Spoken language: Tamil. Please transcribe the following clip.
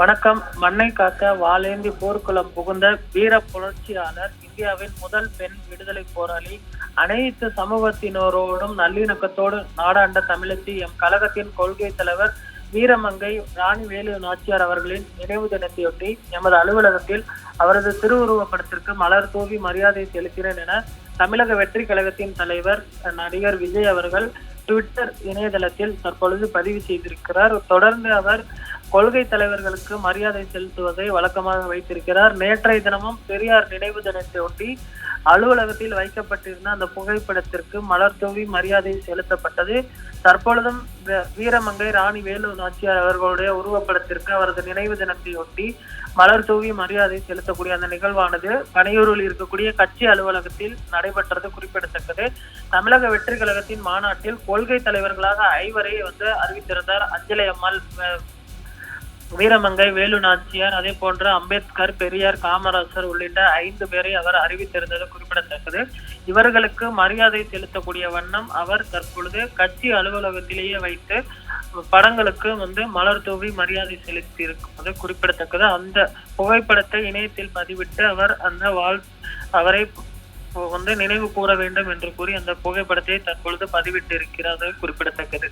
வணக்கம். மண்ணை காக்க வாளேந்தி போர்க்குளம் புகுந்த வீர புரட்சியாளர் இந்தியாவின் முதல் பெண் விடுதலை போராளி அனைத்து சமூகத்தினரோடும் நல்லிணக்கத்தோடு நாடாண்ட தமிழச்சி எம். கழகத்தின் கொள்கை தலைவர் வீரமங்கை ராணி வேலு நாச்சியார் அவர்களின் நினைவு தினத்தையொட்டி எமது அலுவலகத்தில் அவரது திருவுருவப்படத்திற்கு மலர் தூவி மரியாதை செலுத்தினேன் என தமிழக வெற்றி கழகத்தின் தலைவர் நடிகர் விஜய் அவர்கள் ட்விட்டர் இணையதளத்தில் தற்பொழுது பதிவு செய்திருக்கிறார். தொடர்ந்து அவர் கொள்கை தலைவர்களுக்கு மரியாதை செலுத்துவதை வழக்கமாக வைத்திருக்கிறார். நேற்றைய தினமும் பெரியார் நினைவு தினத்தை ஒட்டி அலுவலகத்தில் வைக்கப்பட்டிருந்த அந்த புகைப்படத்திற்கு மலர் தூவி மரியாதை செலுத்தப்பட்டது. தற்பொழுதும் வீரமங்கை ராணி வேலு நாச்சியார் அவர்களுடைய உருவப்படத்திற்கு அவரது நினைவு தினத்தை ஒட்டி மலர் தூவி மரியாதை செலுத்தக்கூடிய அந்த நிகழ்வானது பனையூரில் இருக்கக்கூடிய கட்சி அலுவலகத்தில் நடைபெற்றது குறிப்பிடத்தக்கது. தமிழக வெற்றி கழகத்தின் மாநாட்டில் கொள்கை தலைவர்களாக ஐவரை வந்து அறிவித்திருந்தார். அஞ்சலி அம்மாள் வீரமங்கை வேலு நாச்சியார் அதே போன்ற அம்பேத்கர் பெரியார் காமராசர் உள்ளிட்ட ஐந்து பேரை அவர் அறிவித்திருந்தது குறிப்பிடத்தக்கது. இவர்களுக்கு மரியாதை செலுத்தக்கூடிய வண்ணம் அவர் தற்பொழுது கட்சி அலுவலகத்திலேயே வைத்து படங்களுக்கு வந்து மலர் தூவி மரியாதை செலுத்தி இருப்பது குறிப்பிடத்தக்கது. அந்த புகைப்படத்தை இணையத்தில் பதிவிட்டு அவர் அந்த வாழ் அவரை வந்து நினைவு கூற வேண்டும் என்று கூறி அந்த புகைப்படத்தை தற்பொழுது பதிவிட்டு இருக்கிறது குறிப்பிடத்தக்கது.